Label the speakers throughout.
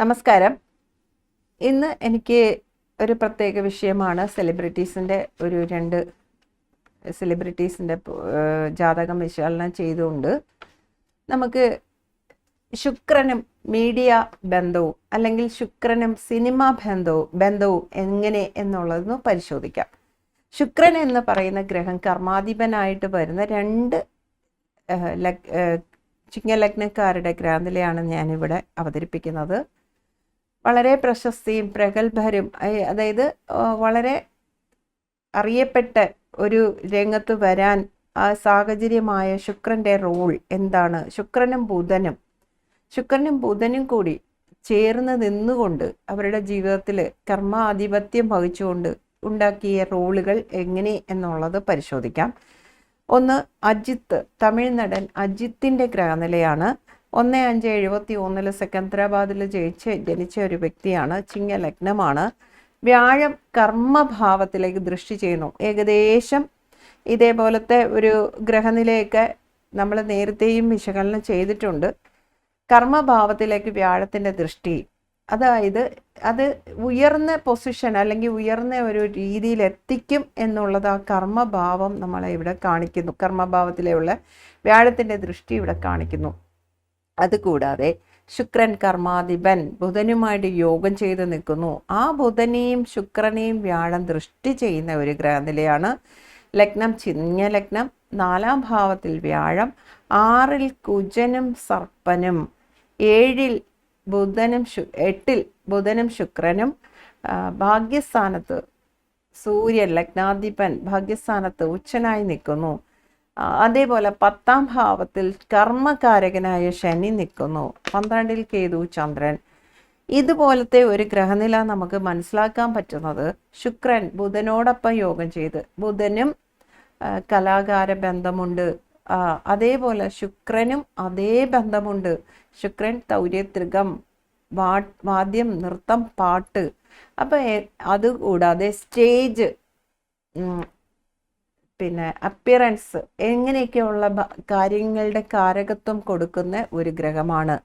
Speaker 1: നമസ്കാരം. ഇന്ന് എനിക്ക് ഒരു പ്രത്യേക വിഷയമാണ് സെലിബ്രിറ്റീസിന്റെ ഒരു രണ്ട് സെലിബ്രിറ്റീസിന്റെ ജാതകം വിശകലനം ചെയ്തുകൊണ്ട്. നമുക്ക് ശുക്രനും മീഡിയ ബന്ധവും അല്ലെങ്കിൽ ശുക്രനും സിനിമ ബന്ധവും ബന്ധവും എങ്ങനെ എന്നുള്ളതെന്ന് പരിശോധിക്കാം. ശുക്രൻ എന്ന് പറയുന്ന ഗ്രഹം കർമാധിപനായിട്ട് വരുന്ന രണ്ട് ചിങ്ങലഗ്നക്കാരുടെ ഗ്രാന്തിലെയാണ് ഞാനിവിടെ അവതരിപ്പിക്കുന്നത്. വളരെ പ്രശസ്തിയും പ്രഗത്ഭരും അതായത് വളരെ അറിയപ്പെട്ട ഒരു രംഗത്ത് വരാൻ ആ സാഹചര്യമായ ശുക്രന്റെ റോൾ എന്താണ്? ശുക്രനും ബുധനും. ശുക്രനും ബുധനും കൂടി ചേർന്ന് നിന്നുകൊണ്ട് അവരുടെ ജീവിതത്തിൽ കർമാധിപത്യം വഹിച്ചുകൊണ്ട് ഉണ്ടാക്കിയ റോളുകൾ എങ്ങനെ എന്നുള്ളത് പരിശോധിക്കാം. ഒന്ന് അജിത്ത്. തമിഴ് നടൻ അജിത്തിന്റെ ഗ്രഹനിലയാണ് ഒന്ന് അഞ്ച് എഴുപത്തി ഒന്നിൽ സെക്കന്ദരാബാദിൽ ജയിച്ച് ജനിച്ച ഒരു വ്യക്തിയാണ്. ചിങ്ങ ലഗ്നമാണ് വ്യാഴം കർമ്മഭാവത്തിലേക്ക് ദൃഷ്ടി ചെയ്യുന്നു. ഏകദേശം ഇതേപോലത്തെ ഒരു ഗ്രഹനിലയൊക്കെ നമ്മൾ നേരത്തെയും വിശകലനം ചെയ്തിട്ടുണ്ട്. കർമ്മഭാവത്തിലേക്ക് വ്യാഴത്തിന്റെ ദൃഷ്ടി. അതായത് അത് ഉയർന്ന പൊസിഷൻ അല്ലെങ്കിൽ ഉയർന്ന ഒരു രീതിയിൽ എത്തിക്കും എന്നുള്ളത് ആ കർമ്മഭാവം നമ്മളെ ഇവിടെ കാണിക്കുന്നു. കർമ്മഭാവത്തിലുള്ള വ്യാഴത്തിന്റെ ദൃഷ്ടി ഇവിടെ കാണിക്കുന്നു. അതുകൂടാതെ ശുക്രൻ കർമാധിപൻ ബുധനുമായിട്ട് യോഗം ചെയ്ത് നിൽക്കുന്നു. ആ ബുധനെയും ശുക്രനെയും വ്യാഴം ദൃഷ്ടി ചെയ്യുന്ന ഒരു ഗ്രഹനിലയാണ് ലഗ്നം ചിഞ്ഞ ലഗ്നം നാലാം ഭാവത്തിൽ വ്യാഴം ആറിൽ കുജനും സർപ്പനും ഏഴിൽ ബുധനും ശു എട്ടിൽ ബുധനും ശുക്രനും ഭാഗ്യസ്ഥാനത്ത് സൂര്യൻ ലഗ്നാധിപൻ ഭാഗ്യസ്ഥാനത്ത് ഉച്ചനായി നിൽക്കുന്നു. അതേപോലെ പത്താം ഭാവത്തിൽ കർമ്മകാരകനായ ശനി നിൽക്കുന്നു. പന്ത്രണ്ടിൽ കേതു ചന്ദ്രൻ. ഇതുപോലത്തെ ഒരു ഗ്രഹനില നമുക്ക് മനസ്സിലാക്കാൻ പറ്റുന്നത് ശുക്രൻ ബുധനോടൊപ്പം യോഗം ചെയ്ത്. ബുധനും കലാകാര ബന്ധമുണ്ട്. അതേപോലെ ശുക്രനും അതേ ബന്ധമുണ്ട്. ശുക്രൻ തൗര്യത്രികം വാ വാദ്യം നൃത്തം പാട്ട്. അപ്പം അതുകൂടാതെ സ്റ്റേജ് പിന്നെ അപ്പിയറൻസ് എങ്ങനെയൊക്കെയുള്ള കാര്യങ്ങളുടെ കാരകത്വം കൊടുക്കുന്ന ഒരു ഗ്രഹമാണ്.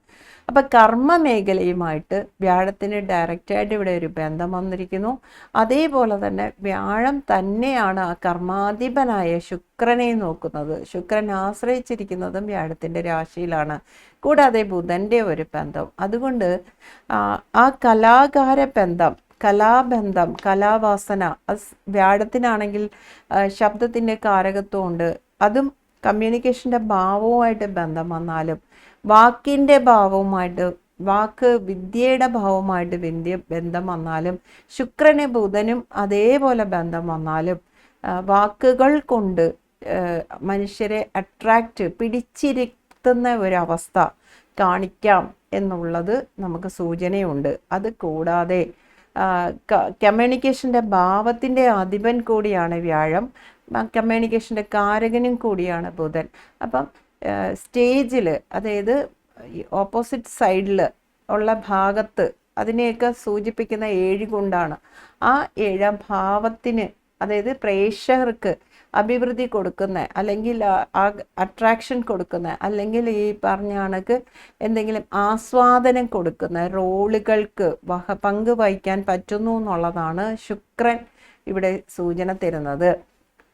Speaker 1: അപ്പൊ കർമ്മ മേഖലയുമായിട്ട് വ്യാഴത്തിന് ഡയറക്റ്റായിട്ട് ഇവിടെ ഒരു ബന്ധം വന്നിരിക്കുന്നു. അതേപോലെ തന്നെ വ്യാഴം തന്നെയാണ് ആ കർമാധിപനായ ശുക്രനെ നോക്കുന്നത്. ശുക്രൻ ആശ്രയിച്ചിരിക്കുന്നതും വ്യാഴത്തിന്റെ രാശിയിലാണ്. കൂടാതെ ബുധന്റെ ഒരു ബന്ധം. അതുകൊണ്ട് ആ കലാകാര ബന്ധം കലാബന്ധം കലാവാസന അത് വ്യാഴത്തിനാണെങ്കിൽ ശബ്ദത്തിന്റെ കാരകത്വമുണ്ട്. അതും കമ്മ്യൂണിക്കേഷന്റെ ഭാവവുമായിട്ട് ബന്ധം വന്നാലും വാക്കിന്റെ ഭാവവുമായിട്ട് വാക്ക് വിദ്യയുടെ ഭാവമായിട്ട് വിദ്യ ബന്ധം വന്നാലും ശുക്രന് ബുധനും അതേപോലെ ബന്ധം വന്നാലും വാക്കുകൾ കൊണ്ട് മനുഷ്യരെ അട്രാക്റ്റ് പിടിച്ചിരുത്തുന്ന ഒരവസ്ഥ കാണിക്കാം എന്നുള്ളത് നമുക്ക് സൂചനയുണ്ട്. അത് കൂടാതെ കമ്മ്യൂണിക്കേഷന്റെ ഭാവത്തിന്റെ അധിപൻ കൂടിയാണ് വ്യാഴം. കമ്മ്യൂണിക്കേഷന്റെ കാരകനും കൂടിയാണ് ബുധൻ. അപ്പം സ്റ്റേജിൽ അതായത് ഓപ്പോസിറ്റ് സൈഡിൽ ഉള്ള ഭാഗത്ത് അതിനെയൊക്കെ സൂചിപ്പിക്കുന്ന ഏഴ് കൊണ്ടാണ് ആ ഏഴാം ഭാവത്തിന് അതായത് പ്രേക്ഷകർക്ക് അഭിവൃദ്ധി കൊടുക്കുന്ന അല്ലെങ്കിൽ അട്രാക്ഷൻ കൊടുക്കുന്ന അല്ലെങ്കിൽ ഈ പറഞ്ഞ കണക്ക് എന്തെങ്കിലും ആസ്വാദനം കൊടുക്കുന്ന റോളുകൾക്ക് വഹ പങ്ക് വഹിക്കാൻ പറ്റുന്നു എന്നുള്ളതാണ് ശുക്രൻ ഇവിടെ സൂചന തരുന്നത്.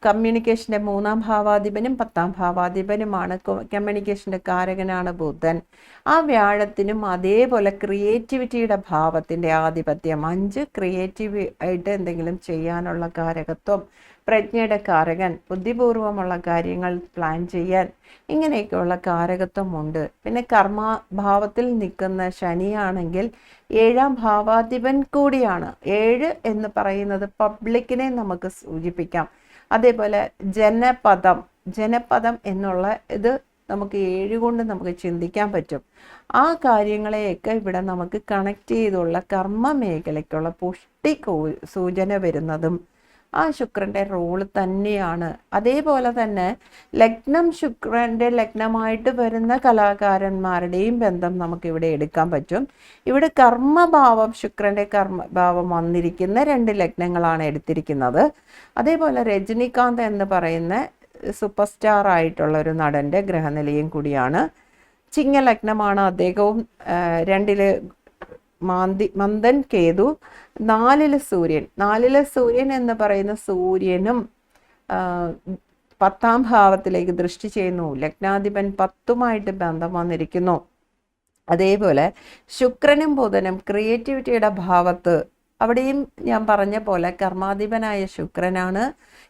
Speaker 1: കമ്മ്യൂണിക്കേഷന്റെ മൂന്നാം ഭാവാധിപനും പത്താം ഭാവാധിപനുമാണ് കമ്മ്യൂണിക്കേഷന്റെ കാരകനാണ് ബുധൻ. ആ വ്യാഴത്തിനും അതേപോലെ ക്രിയേറ്റിവിറ്റിയുടെ ഭാവത്തിന്റെ ആധിപത്യം. അഞ്ച് ക്രിയേറ്റീവ് ആയിട്ട് എന്തെങ്കിലും ചെയ്യാനുള്ള കാരകത്വം പ്രജ്ഞയുടെ കാരകൻ ബുദ്ധിപൂർവമുള്ള കാര്യങ്ങൾ പ്ലാൻ ചെയ്യാൻ ഇങ്ങനെയൊക്കെയുള്ള കാരകത്വമുണ്ട്. പിന്നെ കർമ്മഭാവത്തിൽ നിൽക്കുന്ന ശനിയാണെങ്കിൽ ഏഴാം ഭാവാധിപൻ കൂടിയാണ്. ഏഴ് എന്ന് പറയുന്നത് പബ്ലിക്കിനെ നമുക്ക് സൂചിപ്പിക്കാം. അതേപോലെ ജനപദം ജനപദം എന്നുള്ള ഇത് നമുക്ക് ഏഴ് കൊണ്ട് നമുക്ക് ചിന്തിക്കാൻ പറ്റും. ആ കാര്യങ്ങളെയൊക്കെ ഇവിടെ നമുക്ക് കണക്ട് ചെയ്തുള്ള കർമ്മ മേഖലയ്ക്കുള്ള പുഷ്ടി സൂചന വരുന്നതും ആ ശുക്രന്റെ റോൾ തന്നെയാണ്. അതേപോലെ തന്നെ ലഗ്നം ശുക്രന്റെ ലഗ്നമായിട്ട് വരുന്ന കലാകാരന്മാരുടെയും ബന്ധം നമുക്ക് ഇവിടെ എടുക്കാൻ പറ്റും. ഇവിടെ കർമ്മഭാവം ശുക്രന്റെ കർമ്മഭാവം വന്നിരിക്കുന്ന രണ്ട് ലഗ്നങ്ങളാണ് എടുത്തിരിക്കുന്നത്. അതേപോലെ രജനികാന്ത് എന്ന് പറയുന്ന സൂപ്പർ സ്റ്റാർ ആയിട്ടുള്ള ഒരു നടന്റെ ഗ്രഹനിലയും കൂടിയാണ്. ചിങ്ങ ചിങ്ങലഗ്നമാണ് അദ്ദേഹവും രണ്ടിൽ മാന്തി മന്ദൻ കേതു നാലിൽ സൂര്യൻ. നാലിൽ സൂര്യൻ എന്ന് പറയുന്ന സൂര്യനും പത്താം ഭാവത്തിലേക്ക് ദൃഷ്ടി ചെയ്യുന്നു. ലഗ്നാധിപൻ പത്തുമായിട്ട് ബന്ധം വന്നിരിക്കുന്നു. അതേപോലെ ശുക്രനും ബുധനും ക്രിയേറ്റിവിറ്റിയുടെ ഭാവത്ത് അവിടെയും ഞാൻ പറഞ്ഞ പോലെ കർമാധിപനായ ശുക്രനാണ്.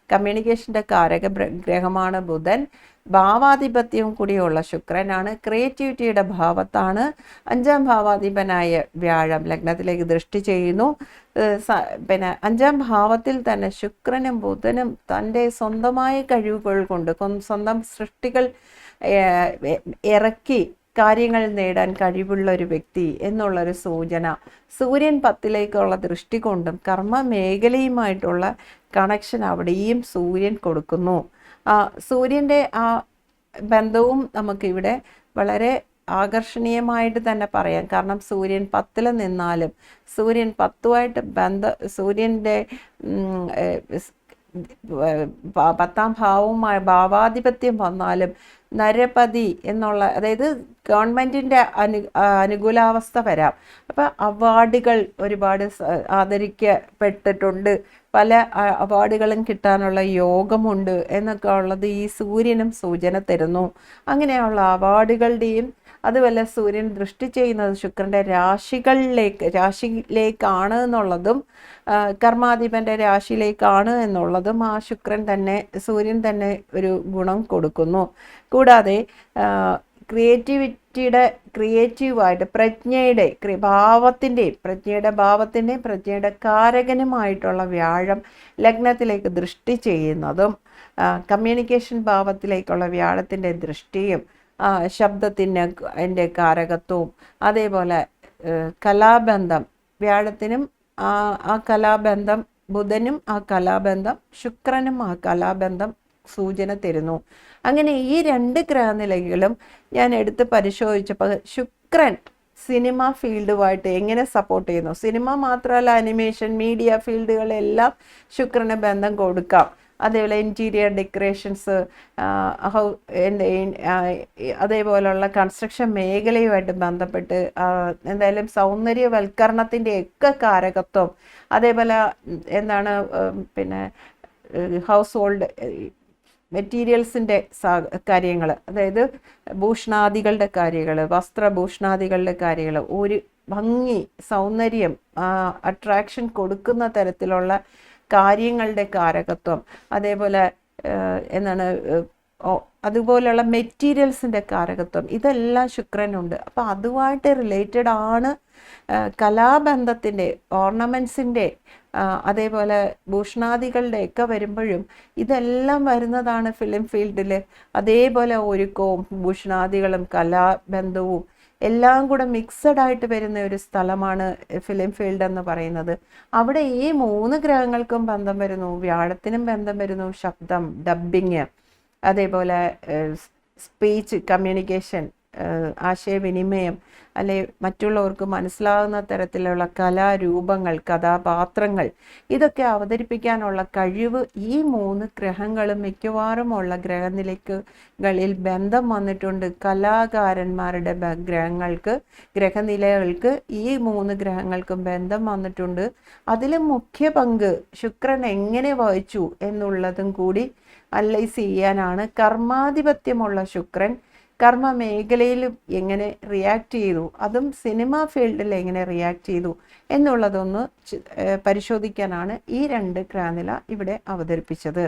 Speaker 1: കമ്മ്യൂണിക്കേഷന്റെ കാരക ഗ്രഹമാണ് ബുധൻ. ഭാവാധിപത്യവും കൂടിയുള്ള ശുക്രനാണ്. ക്രിയേറ്റിവിറ്റിയുടെ ഭാവത്താണ്. അഞ്ചാം ഭാവാധിപനായ വ്യാഴം ലഗ്നത്തിലേക്ക് ദൃഷ്ടി ചെയ്യുന്നു. പിന്നെ അഞ്ചാം ഭാവത്തിൽ തന്നെ ശുക്രനും ബുധനും തന്റെ സ്വന്തമായ കഴിവുകൾ കൊണ്ട് സ്വന്തം സൃഷ്ടികൾ ഇറക്കി കാര്യങ്ങൾ നേടാൻ കഴിവുള്ള ഒരു വ്യക്തി എന്നുള്ളൊരു സൂചന സൂര്യൻ പത്തിലേക്കുള്ള ദൃഷ്ടി കൊണ്ടും കർമ്മ മേഖലയുമായിട്ടുള്ള കണക്ഷൻ അവിടെയും സൂര്യൻ കൊടുക്കുന്നു. സൂര്യന്റെ ആ ബന്ധവും നമുക്കിവിടെ വളരെ ആകർഷണീയമായിട്ട് തന്നെ പറയാം. കാരണം സൂര്യൻ പത്തിൽ നിന്നാലും സൂര്യൻ പത്തുമായിട്ട് ബന്ധ സൂര്യന്റെ പത്താം ഭാവവുമായി ഭാവാധിപത്യം വന്നാലും നരപതി എന്നുള്ള അതായത് ഗവൺമെന്റിന്റെ അനു അനുകൂലാവസ്ഥ വരാം. അപ്പം അവാർഡുകൾ ഒരുപാട് ആദരിക്കപ്പെട്ടിട്ടുണ്ട്. പല അവാർഡുകളും കിട്ടാനുള്ള യോഗമുണ്ട് എന്നൊക്കെ ഉള്ളത് ഈ സൂര്യനും സൂചന തരുന്നു. അങ്ങനെയുള്ള അവാർഡുകളുടെയും അതുപോലെ സൂര്യൻ ദൃഷ്ടി ചെയ്യുന്നത് ശുക്രന്റെ രാശികളിലേക്ക് രാശിയിലേക്കാണ് എന്നുള്ളതും കർമാധിപന്റെ രാശിയിലേക്കാണ് എന്നുള്ളതും ആ ശുക്രൻ തന്നെ സൂര്യൻ തന്നെ ഒരു ഗുണം കൊടുക്കുന്നു. കൂടാതെ ക്രിയേറ്റിവിറ്റിയുടെ ക്രിയേറ്റീവായിട്ട് പ്രജ്ഞയുടെ ഭാവത്തിന്റെയും പ്രജ്ഞയുടെ ഭാവത്തിന്റെയും പ്രജ്ഞയുടെ കാരകനുമായിട്ടുള്ള വ്യാഴം ലഗ്നത്തിലേക്ക് ദൃഷ്ടി ചെയ്യുന്നതും കമ്മ്യൂണിക്കേഷൻ ഭാവത്തിലേക്കുള്ള വ്യാഴത്തിന്റെ ദൃഷ്ടിയും ശബ്ദത്തിന് അതിന്റെ കാരകത്വവും അതേപോലെ കലാബന്ധം. വ്യാഴത്തിനും ആ ആ കലാബന്ധം ബുധനും ആ കലാബന്ധം ശുക്രനും ആ കലാബന്ധം സൂചന തരുന്നു. അങ്ങനെ ഈ രണ്ട് ഗ്രഹനിലകളും ഞാൻ എടുത്ത് പരിശോധിച്ചപ്പോൾ ശുക്രൻ സിനിമ ഫീൽഡുമായിട്ട് എങ്ങനെ സപ്പോർട്ട് ചെയ്യുന്നു? സിനിമ മാത്രമല്ല അനിമേഷൻ മീഡിയ ഫീൽഡുകളെല്ലാം ശുക്രന് ബന്ധം കൊടുക്കാം. അതേപോലെ ഇന്റീരിയർ ഡെക്കറേഷൻസ് ഹൗ എന്റെ അതേപോലുള്ള കൺസ്ട്രക്ഷൻ മേഖലയുമായിട്ട് ബന്ധപ്പെട്ട് എന്തായാലും സൗന്ദര്യവൽക്കരണത്തിന്റെ ഒക്കെ കാരകത്വം അതേപോലെ എന്താണ് പിന്നെ ഹൗസ് ഹോൾഡ് മെറ്റീരിയൽസിന്റെ കാര്യങ്ങൾ അതായത് ഭൂഷണാദികളുടെ കാര്യങ്ങൾ വസ്ത്രഭൂഷണാദികളുടെ കാര്യങ്ങൾ ഒരു ഭംഗി സൗന്ദര്യം അട്രാക്ഷൻ കൊടുക്കുന്ന തരത്തിലുള്ള കാര്യങ്ങളുടെ കാരകത്വം. അതേപോലെ എന്താണ് അതുപോലെയുള്ള മെറ്റീരിയൽസിന്റെ കാരകത്വം. ഇതെല്ലാം ശുക്രനുണ്ട്. അപ്പോൾ അതുമായിട്ട് റിലേറ്റഡ് ആണ് കലാബന്ധത്തിന്റെ ഓർണമെൻസിന്റെ അതേപോലെ ഭൂഷണാദികളുടെ ഒക്കെ വരുമ്പോഴും ഇതെല്ലാം വരുന്നതാണ് ഫിലിം ഫീൽഡിൽ അതേപോലെ ഒരുക്കവും ഭൂഷണാദികളും കലാബന്ധവും എല്ലാം കൂടെ മിക്സഡ് ആയിട്ട് വരുന്ന ഒരു സ്ഥലമാണ് ഫിലിം ഫീൽഡ് എന്ന് പറയുന്നത്. അവിടെ ഈ മൂന്ന് ഗ്രഹങ്ങൾക്കും ബന്ധം വരുന്നു. വ്യാഴത്തിനും ബന്ധം വരുന്നു. ശബ്ദം ഡബ്ബിങ് അതേപോലെ സ്പീച്ച് കമ്മ്യൂണിക്കേഷൻ ആശയവിനിമയം അല്ലെ മറ്റുള്ളവർക്ക് മനസ്സിലാകുന്ന തരത്തിലുള്ള കലാരൂപങ്ങൾ കഥാപാത്രങ്ങൾ ഇതൊക്കെ അവതരിപ്പിക്കാനുള്ള കഴിവ് ഈ മൂന്ന് ഗ്രഹങ്ങളും മിക്കവാറുമുള്ള ഗ്രഹനിലയ്ക്കുകളിൽ ബന്ധം വന്നിട്ടുണ്ട്. കലാകാരന്മാരുടെ ഗ്രഹങ്ങൾക്ക് ഗ്രഹനിലകൾക്ക് ഈ മൂന്ന് ഗ്രഹങ്ങൾക്കും ബന്ധം വന്നിട്ടുണ്ട്. അതിൽ മുഖ്യ പങ്ക് ശുക്രൻ എങ്ങനെ വഹിച്ചു എന്നുള്ളതും കൂടി അനലൈസ് ചെയ്യാനാണ്. കർമാധിപത്യമുള്ള ശുക്രൻ കർമ്മ മേഖലയിൽ എങ്ങനെ റിയാക്ട് ചെയ്തു അതും സിനിമ ഫീൽഡിൽ എങ്ങനെ റിയാക്ട് ചെയ്തു എന്നുള്ളതൊന്ന് പരിശോധിക്കാനാണ് ഈ രണ്ട് ക്രാനില ഇവിടെ അവതരിപ്പിച്ചത്.